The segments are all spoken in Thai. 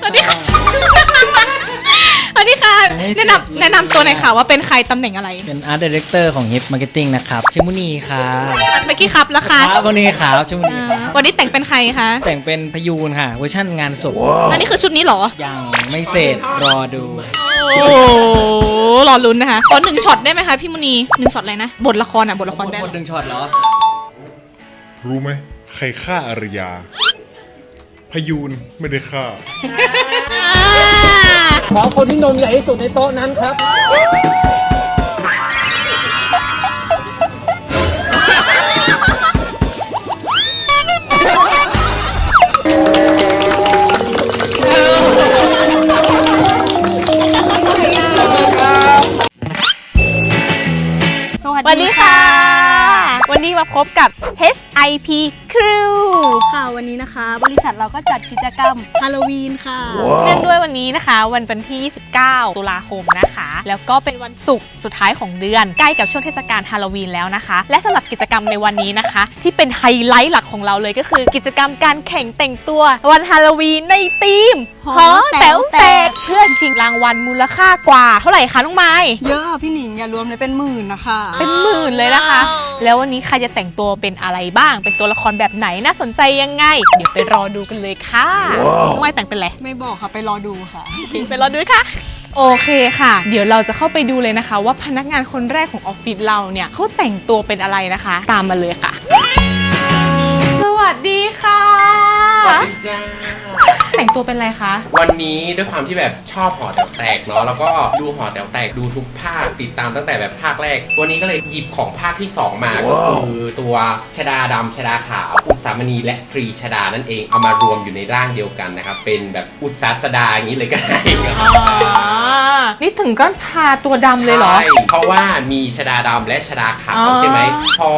สวัสดีค่ะ สวัสดีค่ะ แนะนำแนะนำตัวหน่อยค่ะว่าเป็นใครตำแหน่งอะไรเป็นอาร์ตดีเรคเตอร์ของ Hip Marketing นะครับชื่อมุนีครับเมื่อกี้ครับแล้วค่ะครับมุนีครับชื่อมุนีอ่าครับวันนี้แต่งเป็นใครคะ แต่งเป็นพยูนค่ะเวอร์ชั่นงานศพอันนี้คือชุดนี้เหรอ ยังไม่เสร็จรอดู โอ้รอลุ้นนะคะ ขอหนึ่งช็อตได้ไหมคะพี่มุนีหนึ่งช็อตอะไรนะ บทละครอะบทละครได้หมดหนึ่งช็อตเหรอ รู้ไหมใครฆ่าอารยา พยูนไม่ได้ฆ่าอ่า ขอคนที่นมใหญ่ที่สุดในโต๊ะนั้นครับ สวัสสวัสดีดีค่ะค่ะ วันนี้มาพบกับ HIP Crew ค่ะวันนี้นะคะ บริษัทเราก็จัดกิจกรรมฮาโลวีนค่ะ เนื่องด้วยวันนี้นะคะ วันวันที่ 29 ตุลาคมนะคะ แล้วก็เป็นวันศุกร์สุดท้ายของเดือน ใกล้กับช่วงเทศกาลฮาโลวีนแล้วนะคะ และสำหรับกิจกรรมในวันนี้นะคะ ที่เป็นไฮไลท์หลักของเราเลยก็คือกิจกรรมการแข่งแต่งตัววันฮาโลวีนในธีมหอหอแต๋แต๋ววแตแตกกเพื่อชิงรางวัลมูลค่ากว่า เท่าไหร่คะน้องไม้เยอะอะพี่หนิงอย่ารวมเลยเป็นหมื่นนะคะ เป็นหมื่นเลยนะคะ แล้ววันนี้ใครจะแต่งตัวเป็นอะไรบ้าง เป็นตัวละครแบบไหนน่าสนใจยังไง เดี๋ยวไปรอดูกันเลยค่ะน้องไม้แต่งเป็นอะไรไม่บอกค่ะ ไปรอดูค่ะไปรอดูค่ะ โอเคค่ะ เดี๋ยวเราจะเข้าไปดูเลยนะคะ ว่าพนักงานคนแรกของออฟฟิศเราเนี่ยเขาแต่งตัวเป็นอะไรนะคะ ตามมาเลยค่ะ สวัสดีค่ะ สวัสดีจ้าแต่งตัวเป็นอะไรคะ วันนี้ด้วยความที่แบบชอบหอแต๋วแตกเนาะแล้วก็ดูหอแต๋วแตกดูทุกภาคติดตามตั้งแต่แบบภาคแรก วันนี้ก็เลยหยิบของภาคที่ 2 มาก็คือตัวชดาดำชดาขาว อุตสามณีและตรีชดานั่นเองเอามารวมอยู่ในร่างเดียวกันนะครับเป็นแบบอุตสาสดาอย่างนี้เลยก็ได้ครับอ๋อ นี่ถึงก็ทาตัวดำเลยเหรอ ใช่เพราะว่ามีชดาดำและชดาขาวอ๋อใช่ไหมพอ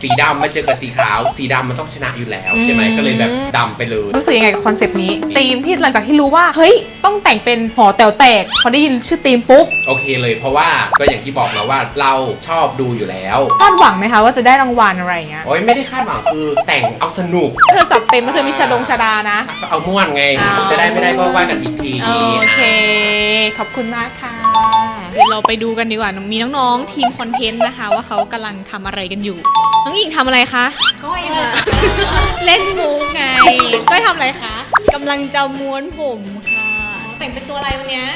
สีดำมาเจอกับสีขาว สีดำมันต้องชนะอยู่แล้วใช่ไหมอืม ก็เลยแบบดำไปเลยรู้สึกยังไงกับคอนเซปต์นี้ธีมที่หลังจากที่รู้ว่าเฮ้ยต้องแต่งเป็นหอแต๋วแตกพอได้ยินชื่อธีมปุ๊บโอเคเลยเพราะว่าก็อย่างที่บอกนะว่าเราชอบดูอยู่แล้วคาดหวังไหมคะว่าจะได้รางวัลอะไรอย่างเงี้ยโอ้ยไม่ได้คาดหวังคือแต่งเอาสนุกเธอจัดเต็มแล้วเธอมีชาดงชาดานะก็เอาม่วนไงอ๋อจะได้ไม่ได้ก็ว่ากันอีกทีโอเค ขอบคุณมากค่ะ เดี๋ยวเราไปดูกันดีกว่า มีน้องๆ ทีมคอนเทนต์นะคะ ว่าเขากำลังทำอะไรกันอยู่ น้องหญิงทำอะไรคะ ก้อยค่ะ เล่นมุกไง ก้อยทำอะไรคะกำลังจะม้วนผมค่ะ แต่งเป็นตัวอะไรวันเนี้ย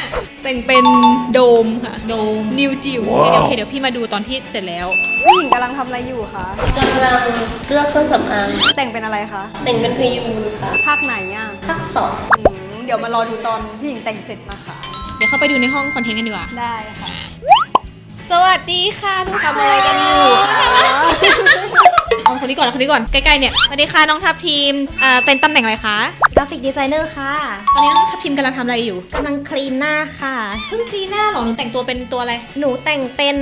แต่งเป็นโดมค่ะ โดมนิวจิ๋วโอเคเดี๋ยวโอเคเดี๋ยวพี่มาดูตอนที่เสร็จแล้วพี่หญิงกำลังทำอะไรอยู่คะ กำลังเลือกเครื่องสำอางแต่งเป็นอะไรคะ แต่งเป็นพยูนค่ะภาคไหนอะภาคสองอืมเดี๋ยวมารอดูตอนพี่หญิงแต่งเสร็จนะคะเดี๋ยวเข้าไปดูในห้องคอนเทนต์กันดีกว่า ได้ค่ะ สวัสดีค่ะทุกคนทำอะไรกันอยู่เอาคนนี้ก่อนเอาคนนี้ก่อนใกล้ๆเนี่ยสวัสดีค่ะน้องทัพทีมเอ่อเป็นตำแหน่งอะไรคะกราฟิกดีไซเนอร์ค่ะตอนนี้น้องทัพทีมกำลังทำอะไรอยู่กำลังคลีนหน้าค่ะ เพิ่งซีหน้าเหรอหนูแต่งตัวเป็นตัวอะไรหนูแต่งเป็น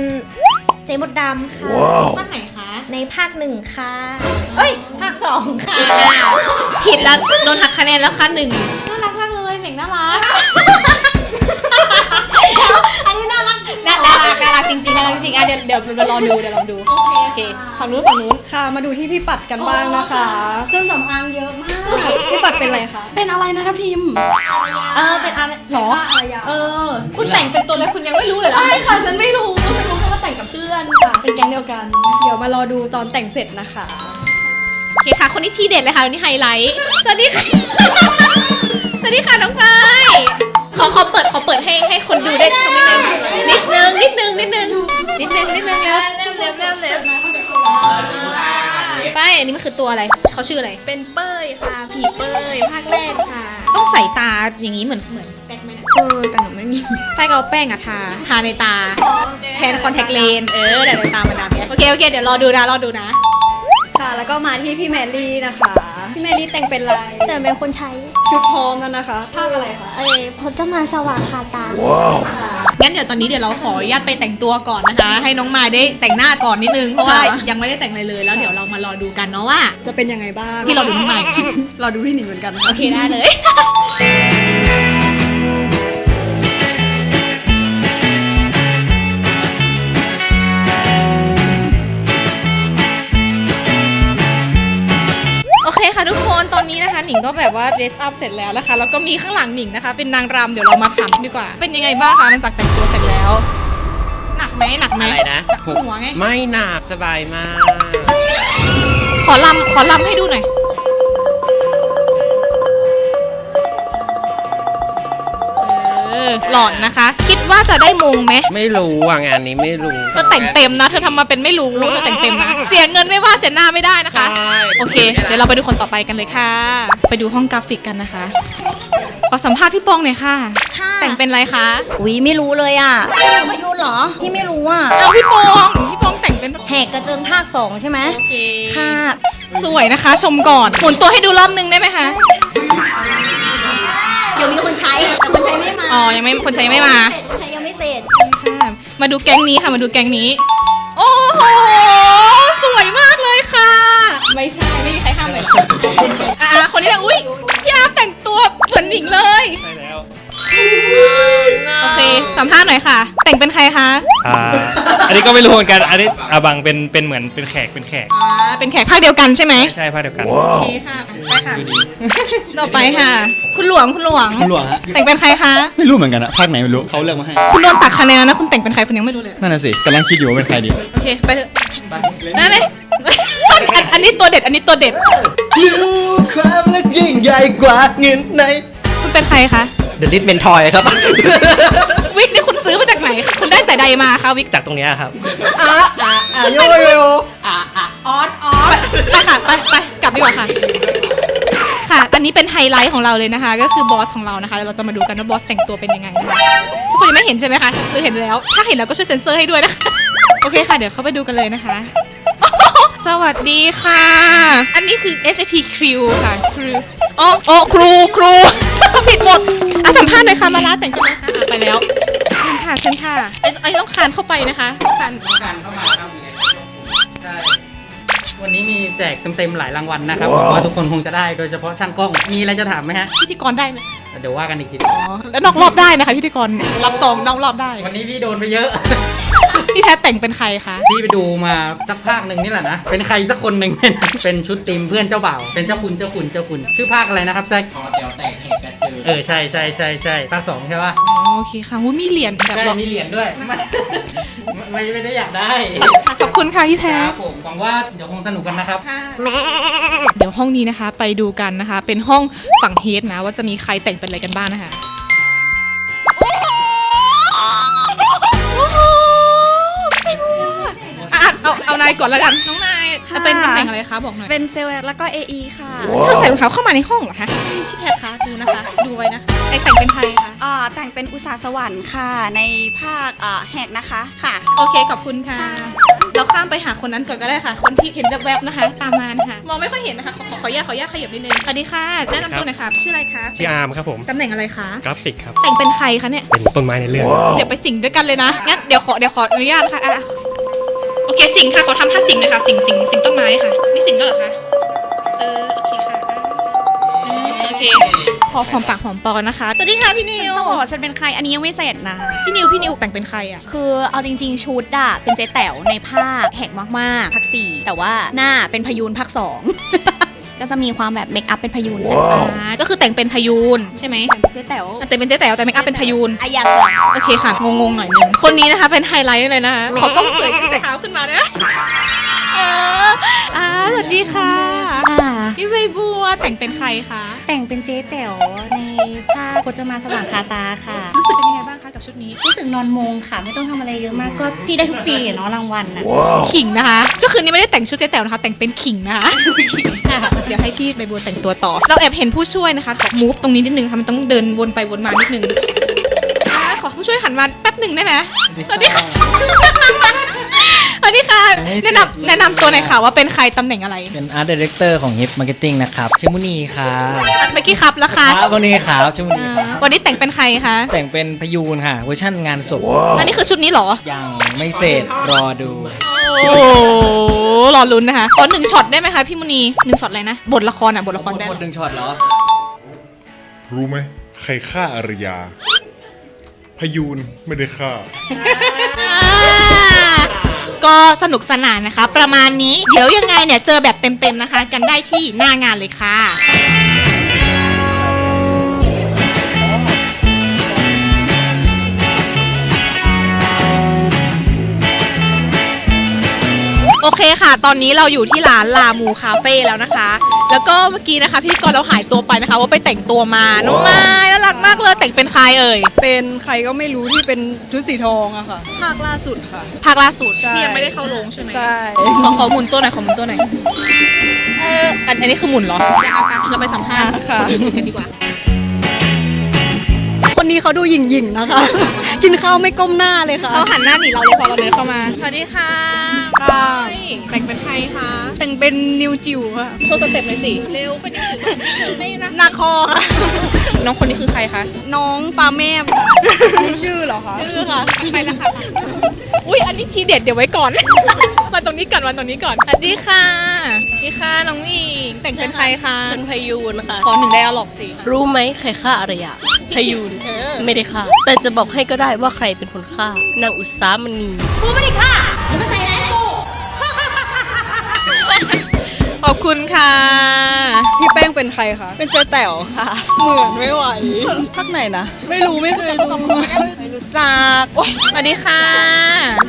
เจมดดำค่ะภาคไหนคะในภาคหนึ่งค่ะ เอ้ย ภาคสองค่ะ อ้าวผิดแล้วโดนหักคะแนนแล้วค่ะหนึ่งน่ารักมากเลยเหม่งน่ารัก อันนี้น่ารักจริงน่าน่ารักน่ารักจริงๆน่ารักจริงๆอะเดี๋ยวเดี๋ยวเรารอดูเดี๋ยวลองดูโอเคฝั่งนู้นฝั่งนู้นค่ะ มาดูที่พี่ปัดกันบ้างนะคะ เครื่องสำอางเยอะมาก พี่ปัดเป็นอะไรคะ เป็นอะไรนะทัพทิม เออ เป็นอะไรหรออะไรอะเออ คุณแต่งเป็นตัวอะไรคุณยังไม่รู้เลยเหรอ ใช่ค่ะ ฉันไม่รู้ ฉันรู้แค่ว่าแต่งกับเพื่อนค่ะ เป็นแก๊งเดียวกัน เดี๋ยวมารอดูตอนแต่งเสร็จนะคะ โอเคค่ะ คนนี้ทีเด็ดเลยค่ะคนนี้ไฮไลท์ สวัสดีค่ะ สวัสดีค่ะน้องไฟ ขอขอเปิดขอเปิดให้ให้คนดูได้ชมนิดนึงนิดนึงนิดนึงนิดนึงนิดนึงนิดนึงแล้วเร็วเร็วเร็วเร็วป้ายอันนี้มันคือตัวอะไรเขาชื่ออะไร เป็นเป้ยค่ะ ผีเป้ยภาคแรกค่ะ ต้องใส่ตาอย่างนี้เหมือนเหมือนแซกไหมนะเออแต่หนูไม่มีไฟก็เอาแป้งอะทาทาในตา แทนคอนแทคเลนส์เออเดี๋ยวในตามันดำเนี่ยโอเคโอเคเดี๋ยวรอดูนะรอดูนะค่ะ แล้วก็มาที่พี่แมรี่นะคะ พี่แมรี่แต่งเป็นอะไรแต่เป็นคนใช้ ชุดพร้อมแล้วนะคะภาคอะไรคะเอ้ยพจมานสว่างคาตา งั้นเดี๋ยวตอนนี้เดี๋ยวเราขออนุญาตไปแต่งตัวก่อนนะคะ ให้น้องมายได้แต่งหน้าก่อนนิดนึงเพราะว่ายังไม่ได้แต่งอะไรเลยแล้วเดี๋ยวเรามารอดูกันเนาะว่าจะเป็นยังไงบ้างพี่รอดูน้องมาย รอดูพี่หนิงเหมือนกันค่ะโอเคได้เลย นตอนนี้นะคะ หนิงก็แบบว่า dress up เสร็จแล้วนะคะ แล้วก็มีข้างหลังหนิงนะคะ เป็นนางรำเดี๋ยวเรามาถามดีกว่า เป็นยังไงบ้างคะหลังจากแต่งตัวเสร็จแล้ว หนักไหมหนักไหมอะไรนะหนักหัวไง ไม่หนักสบายมาก ขอลำขอลำให้ดูหน่อย ออหลอนนะคะ คิดว่าจะได้มงไหมไม่รู้อะงานนี้ไม่รู้เธอแต่งเต็มนะ เธอทำมาเป็นไม่รู้เธอแต่งเต็มนะ เสียเงินไม่ว่าเสียหน้าไม่ได้นะคะ ใช่ โอเค เดี๋ยวเราไปดูคนต่อไปกันเลยค่ะ ไปดูห้องกราฟิกกันนะคะ ขอสัมภาษณ์พี่ปองหน่อยค่ะ ค่ะแต่งเป็นอะไรคะอุ้ยไม่รู้เลยอะพายุเหรอ พี่ไม่รู้อะเอาพี่ปอง พี่ปองแต่งเป็นแหกกระเจิงภาคสองใช่ไหมโอเค ค่ะ สวยนะคะ ชมก่อน หมุนตัวให้ดูรอบนึงได้ไหมคะ เดี๋ยวมีคนใช้แต่คนใช้ไม่มาอ๋อยังไม่คนใช้ไม่มาเสร็จคนใช้ยังไม่เสร็จค่ะมาดูแก๊งนี้ค่ะมาดูแก๊งนี้ โอ้โหสวยมากเลยค่ะ ไม่ใช่ไม่มีใครห้ามเลยอ่าคนนี้นะอุ้ยพี่อาร์ตแต่งตัวเหมือนหนิงเลยใช่แล้ว โอเค สัมภาษณ์หน่อยค่ะ แต่งเป็นใครคะ อ่าอันนี้ก็ไม่รู้เหมือนกัน อันนี้อาบังเป็นเป็นเหมือนเป็นแขกเป็นแขกอ่า เป็นแขกภาคเดียวกันใช่ไหมไม่ใช่ภาคเดียวกัน โอเคค่ะไปค่ะ ต่อไปค่ะ คุณหลวง คุณหลวง คุณหลวงฮะ แต่งเป็นใครคะ ไม่รู้เหมือนกันอะภาคไหนไม่รู้เขาเลือกมาให้ คุณโดนตัดคะแนนนะ คุณแต่งเป็นใครคุณยังไม่รู้เลย นั่นน่ะสิกำลังคิดอยู่ว่าเป็นใครดี โอเค ไปเถอะนั่นเลยอันอันนี้ตัวเด็ด อันนี้ตัวเด็ดรู้ความรักยิ่งใหญ่กว่าเงินใน คุณเป็นใครคะ เดลิทเมนทอยครับ วิกนี่คุณซื้อมาจากไหนคุณได้แต่ใดมาคะวิกจากตรงเนี้ยครับ อะอะอะโยโยอะอะออสออสไปค่ะไปไปกลับดีกว่าค่ะ ค่ะ อันนี้เป็นไฮไลท์ของเราเลยนะคะ ก็คือบอสของเรานะคะเราจะมาดูกันว่าบอสแต่งตัวเป็นยังไงนะคะทุกคนยังไม่เห็นใช่ไหมคะหรือเห็นแล้ว ถ้าเห็นแล้วก็ช่วยเซ็นเซอร์ให้ด้วยนะคะ โอเคค่ะ เดี๋ยวเข้าไปดูกันเลยนะคะโอ้โหสวัสดีค่ะ อันนี้คือ HIP Crew ค่ะ Crew อ๋ออ๋อครู ครู ผิดหมดอะ สัมภาษณ์หน่อยค่ะมาลาแต่งกันเลยค่ะอะไปแล้วเชิญค่ะเชิญค่ะไอ้ไอ้ต้องคานเข้าไปนะคะคานการเข้ามาครับใช่ วันนี้มีแจกเต็มๆหลายรางวัลนะครับหวังว่าทุกคนคงจะได้โดยเฉพาะช่างกล้อง มีอะไรจะถามไหมฮะ พิธีกรได้ไหมเดี๋ยวว่ากันอีกที อ๋อแล้วนอกรอบได้นะคะพิธีกรรับซองนอกรอบได้วันนี้พี่โดนไปเยอะ พี่แพทแต่งเป็นใครคะพี่ไปดูมาสักภาคหนึ่งนี่แหละนะ เป็นใครสักคนหนึ่งเป็นเป็นชุดทีมเพื่อนเจ้าบ่าว เป็นเจ้าคุณเจ้าคุณเจ้าคุณ ชื่อภาคอะไรนะครับแซคพอเดี๋ยวแตกแหกกระ เจิงเออใช่ใช่ใช่ใช่ภาคสองใช่ป่ะอ๋อโอเคค่ะวุ้ยมีเหรียญแบบใช่มีเหรียญด้วยไม่ไม่ไม่ได้อยากได้ขอบคุณค่ะพี่แพคทรับผมหวังว่าเดี๋ยวคงสนุกกันนะครับ เดี๋ยวห้องนี้นะคะ ไปดูกันนะคะ เป็นห้องฝั่งเฮดนะ ว่าจะมีใครแต่งเป็นอะไรกันบ้างนะคะโอ้โหอะเอาเอานายก่อนแล้วกันน้อง นายจะเป็นตำแหน่งอะไรคะบอกหน่อยเป็นเซลล์แล้วก็ AE ค่ะชอบใส่รองเท้าเข้ามาในห้องเหรอคะใช่พี่แพทคะดูนะคะ ดูไว้นะคะไอแต่งเป็นใครคะอ่าแต่งเป็นอุตสาหสวรรค์ค่ะ ในภาคอ่าแหกนะคะค่ะ โอเคขอบคุณค่ะ เราข้ามไปหาคนนั้นก่อนก็ได้ค่ะ คนที่เห็นแวบๆนะคะ ตามมาค่ะ มองไม่ค่อยเห็นนะคะขอขอขออนุญาตขออนุญาตขยับนิดนึงสวัสดีค่ะแนะนำตัวหน่อยค่ะชื่ออะไรคะชื่ออาร์มครับผมตำแหน่งอะไรคะกราฟิกครับแต่งเป็นใครคะเนี่ยเป็นต้นไม้ในเรื่องเดี๋ยวไปสิงด้วยกันเลยนะงั้นเดี๋ยวขอเดี๋ยวขออนุญาตค่ะอะ โอเคสิงค่ะขอทำท่าสิงเลยค่ะ สิงสิงสิงต้นไม้ค่ะ นี่สิงด้วยเหรอคะเออโอเคค่ะอะโอเคพอหอมปากหอมปอนะคะสวัสดีค่ะพี่นิวต้องบอกว่าฉันเป็นใครอันนี้ยังไม่เสร็จนะ พี่นิวพี่นิวแต่งเป็นใครอะคือเอาจริง ๆ ชุดอะเป็นเจ๊แต๋วในภาคแหกมากๆภาคสี่แต่ว่าหน้าเป็นพยูนภาคสอง ก็จะมีความแบบเมคอัพเป็นพยูนอ่าก็คือแต่งเป็นพยูนใช่ไหมเป็นเจ๊แต๋วแต่เป็นเจ๊แต๋วแต่เมคอัพเป็นพยูนอายาสวโอเคค่ะงงๆหน่อยนึงคนนี้นะคะเป็นไฮไลท์เลยนะคะขอกล้องสวยจากเท้าขึ้นมานะ เอออ่าสวัสดีค่ะอ่าพี่ใบบัวแต่งเป็นใครคะแต่งเป็นเจ๊แต๋วในภาคพจมาสว่างคาตาค่ะ รู้สึกเป็นยังไงบ้างคะกับชุดนี้ รู้สึกนอนมงค่ะ ไม่ต้องทำอะไรเยอะมากก็พี่ได้ทุกปีอะเนาะรางวัลน่ะขิงนะคะ ก็คือนี่ไม่ได้แต่งชุดเจ๊แต๋วนะคะ แต่งเป็นขิงนะคะค่ะเดี๋ยวให้พี่ใบบัวแต่งตัวต่อ เราแอบเห็นผู้ช่วยนะคะขอ move ตรงนี้นิดนึงค่ะมันต้องเดินวนไปวนมานิดนึงอ่าขอผู้ช่วยหันมาแป๊บหนึ่งได้ไหมสวัสดีค่ะส วัสดีค่ะ แนะนำแนะนำตัวหน่อยค่ะว่าเป็นใครตำแหน่งอะไรเป็นอาร์ตดีเรคเตอร์ของ Hip Marketing นะครับชื่อมุนีครับเมื่อกี้ครับแล้วค่ะครับวันนี้ครับชื่อมุนีอ่าครับวันนี้แต่งเป็นใครคะแต่งเป็นพยูนค่ะเวอร์ชั่นงานศพอันนี้คือชุดนี้เหรอ ยังไม่เสร็จรอดู โอ้รอลุ้นนะคะขอหนึ่งช็อตได้ไหมคะพี่มุนีหนึ่งช็อตอะไรนะบทละครอะบทละครได้หมดหนึ่งช็อตเหรอรู้ไหมใครฆ่าอารยา พยูนไม่ได้ฆ่าอ่า ก็สนุกสนานนะคะ ประมาณนี้ เดี๋ยวยังไงเนี่ยเจอแบบเต็มๆนะคะ กันได้ที่หน้างานเลยค่ะ ค่ะ ตอนนี้เราอยู่ที่ร้านลามูคาเฟ่แล้วนะคะ แล้วก็เมื่อกี้นะคะพิธีกรเราหายตัวไปนะคะ ว่าไปแต่งตัวมาน้องไม้น่ารักมากเลยแต่งเป็นใครเอ่ยเป็นใครก็ไม่รู้ที่เป็นชุดสีทองอะค่ะ ภาคล่าสุดค่ะ ภาคล่าสุดใช่ ที่ยังไม่ได้เข้าโรงใช่ไหมใช่ ขอขอหมุนตัวหน่อยขอหมุนตัวหน่อยเอออันอันนี้คือหมุนเหรอเราไปสัมภาษณ์ค่ะคนอื่นกันดีกว่า คนนี้เขาดูหยิ่งๆนะคะ กินข้าวไม่ก้มหน้าเลยค่ะเขาหันหน้าหนีเราเลยพอเราเดินเข้ามา สวัสดีค่ะแต่งเป็นใครคะแต่งเป็นนิวจิ๋วค่ะ โชว์สเต็ปหน่อยสิ เร็วเป็นนิวจิ๋วนิดนึงไม่รักนาคอค่ะ น้องคนนี้คือใครคะ น้องปลาแม่ค่ะมีชื่อเหรอคะ ชื่อค่ะไปแล้วค่ะ อุ้ยอันนี้ทีเด็ดเดี๋ยวไว้ก่อน มาตรงนี้ก่อนมาตรงนี้ก่อนสวัสดีค่ะสวัสดีค่ะน้องหญิงแต่งเป็นใครคะเป็นพยูนค่ะ ขอหนึ่งไดอะล็อกสิรู้ไหมใครฆ่าอารยาพยูนไม่ได้ฆ่าแต่จะบอกให้ก็ได้ว่าใครเป็นคนฆ่านางอุตสามณีขอบคุณค่ะ พี่แป้งเป็นใครคะ เป็นเจ๊แต๋วค่ะ เหมือนไม่ไหวพักไหนนะ ไม่รู้ไม่เคยรู้ไม่ รู้จักโอ๊ยสวัสดีค่ะ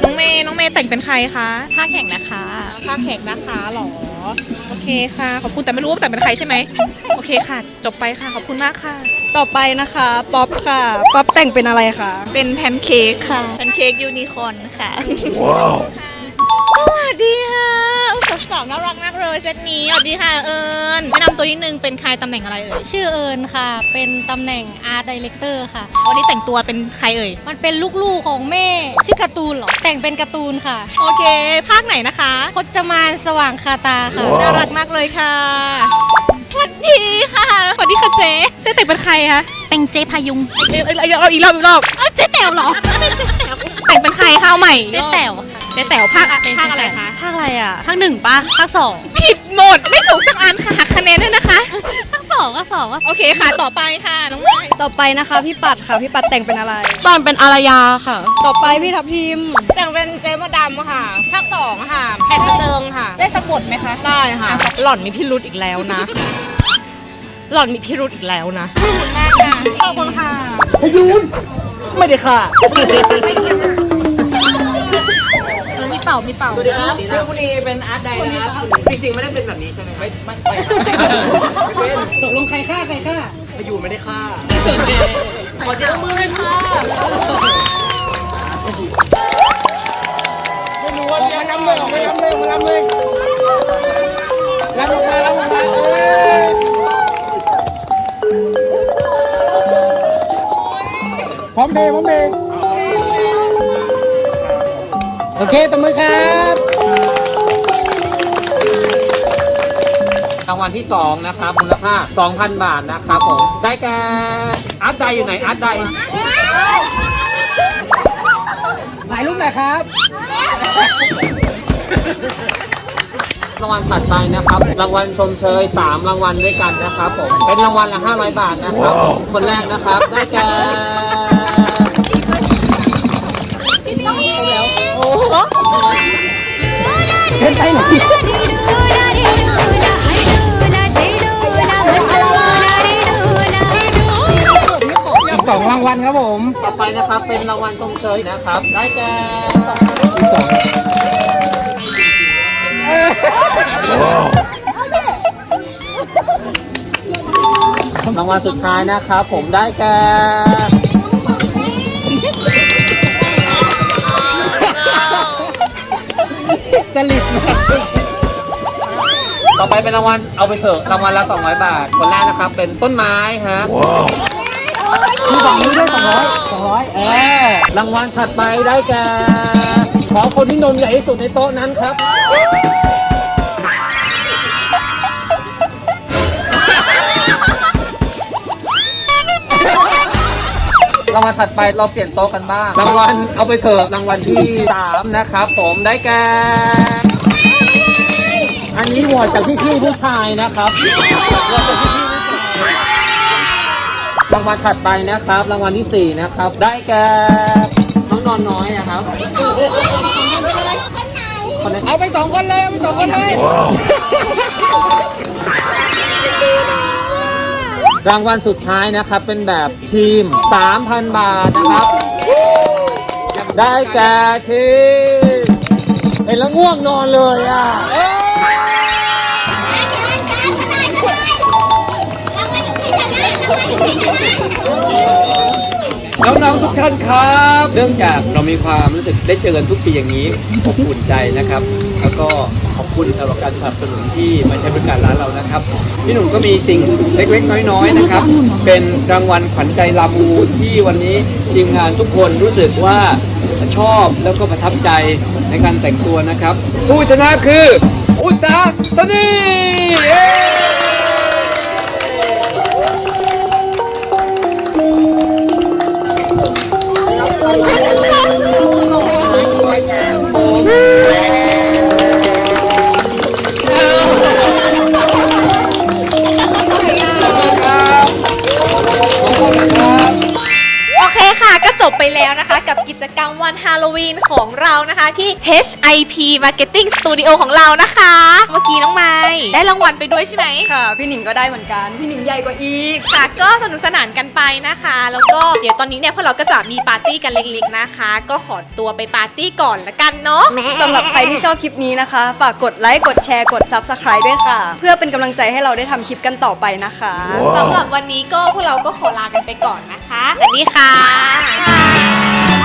น้องเมย์น้องเมย์แต่งเป็นใครคะภาคแข่งนะคะ ภาคแขกนะคะหรอ โอเคค่ะ ขอบคุณแต่ไม่รู้ว่าแต่งเป็นใครใช่ไหม โอเคค่ะ จบไปค่ะ ขอบคุณมากค่ะ ต่อไปนะคะป๊อปค่ะป๊อปแต่งเป็นอะไรคะเป็นแพนเค้กค่ะ แพนเค้กยูนิคอร์นค่ะส วัสดีค่ะสาวสาวๆน่ารักมากเลยเซตนี้สวัสดีค่ะเอิญแนะนำตัวนิดนึงเป็นใครตำแหน่งอะไรเอ่ยชื่อเอิญค่ะ เป็นตำแหน่ง Art Director ค่ะ วันนี้แต่งตัวเป็นใครเอ่ยมันเป็นลูกๆของแม่ ชื่อการ์ตูนเหรอ แต่งเป็นการ์ตูนค่ะโอเค ภาคไหนนะคะพจมานสว่างคาตาค่ะ น่ารักมากเลยค่ะสวัสดีค่ะสวัสดีค่ะเจ๊เจ๊แต่งเป็นใครคะเป็นเจ๊พายุงเอ้ยเอ้ยเอาอีกรอบอีกรอบเอ้าเจ๊แต๋วเหรอเป็นเจ๊แต๋ว แต่งเป็นใครคะเอาใหม่เจ๊แต๋วค่ะเจ๊แต๋วภาคอะภาคอะไรคะภาคอะไรอะภาคหนึ่งปะภาคสองผิดหมดไม่ถูกสักอันค่ะหักคะแนนด้วยนะคะภาคสองก็สองก็โอเคค่ะ ต่อไปค่ะน้องไม้ต่อไปนะคะพี่ปัดค่ะพี่ปัดแต่งเป็นอะไร ตอนเป็นอารยาค่ะ ต่อไปพี่ทับทิมแต่งเป็นเจ๊มดดำค่ะภาคสองค่ะแพนกระเจิงค่ะ ได้สะบดไหมคะได้ค่ะ หล่อนมีพิรุธอีกแล้วนะหล่อนมีพิรุธอีกแล้วนะขอบคุณค่ะพยูนไม่ได้ค่ะมี เป่ามีเป่าสวัสดีครับชื่อมุนีเป็นอาร์ตไดนะครับจริงๆไม่ได้เป็นแบบนี้ใช่ไหมไม่ไม่ไม่ไม่เป็นตกลงใครฆ่าใครฆ่าพยูนไม่ได้ฆ่าขอเสียงมือเลยค่ะไม่รู้ว่ามาล้ำเลยมาล้ำเลยมาล้ำเลยล้ำลงมาล้ำลงมาเอ้ยพร้อมเพย์พร้อมเพย์ โอเคตบมือครับรางวัลที่ 2 นะครับมูลค่า 2,000 บาทนะครับผม ได้แก่อาร์ตไดอยู่ไหนอาร์ตไดถ่ายรูปหน่อยครับรางวัลถัดไปนะครับ รางวัลชมเชย 3 รางวัลด้วยกันนะครับผม เป็นรางวัลละ 500 บาทนะครับ คนแรกนะครับ ได้แก่ เป็นไงหน่อยอีกสองรางวัลครับผมต่อไปนะครับเป็นรางวัลชมเชยนะครับ ได้แก่อีกสองรางวัลสุดท้ายนะครับ ผมได้แก่ จริตต่อไปเป็นรางวัลเอาไปเถอะรางวัลละ200 บาท คนแรกนะครับ เป็นต้นไม้ฮะคือฝั่งนี้ได้สองร้อยสองร้อยเออรางวัลถัดไปได้แก่ขอคนที่นมใหญ่ที่สุดในโต๊ะนั้นครับ รางวัลถัดไปเราเปลี่ยนโต๊ะกันบ้างรางวัลเอาไปเถอะรางวัลที่3นะครับผมได้แก่อันนี้โหวจากพี่ๆผู้ชายนะครับโหวตจากพี่ๆผู้ชายรางวัลถัดไปนะครับ รางวัลที่4นะครับ ได้แก่น้องนอนน้อยนะครับคนไหนเอาไปสองคนเลยเอาไปสองคนเลย รางวัลสุดท้ายนะครับ เป็นแบบทีม 3,000 บาทนะครับ ได้แก่ทีมเห็นแล้วง่วงนอนเลยอะ น้องๆทุกท่านครับ เนื่องจากเรามีความรู้สึกได้เจอกันทุกปีอย่างนี้อบอุ่นใจนะครับ แล้วก็ขอบคุณสำหรับการสนับสนุนที่มาใช้บริการร้านเรานะครับ พี่หนุ่มก็มีสิ่งเล็กๆ น้อยๆนะครับ เป็นรางวัลขวัญใจลามูที่วันนี้ทีมงานทุกคนรู้สึกว่าชอบแล้วก็ประทับใจในการแต่งตัวนะครับ ผู้ชนะคืออุตสาสนี ฮาโลวีนของเรานะคะที่ HIP Marketing Studio ของเรานะคะ เมื่อกี้น้องไม้ได้รางวัลไปด้วยใช่ไหมค่ะ พี่หนิงก็ได้เหมือนกัน พี่หนิงใหญ่กว่าอีก ค่ะก็สนุกสนานกันไปนะคะ แล้วก็เดี๋ยวตอนนี้เนี่ยพวกเราก็จะมีปาร์ตี้กันเล็กๆนะคะ ก็ขอตัวไปปาร์ตี้ก่อนละกันเนาะสำหรับใครที่ชอบคลิปนี้นะคะ ฝากกดไลค์กดแชร์กด Subscribe ด้วยค่ะ เพื่อเป็นกำลังใจให้เราได้ทำคลิปกันต่อไปนะคะสำหรับวันนี้ก็พวกเราก็ขอลากันไปก่อนนะคะสวัสดีค่ะ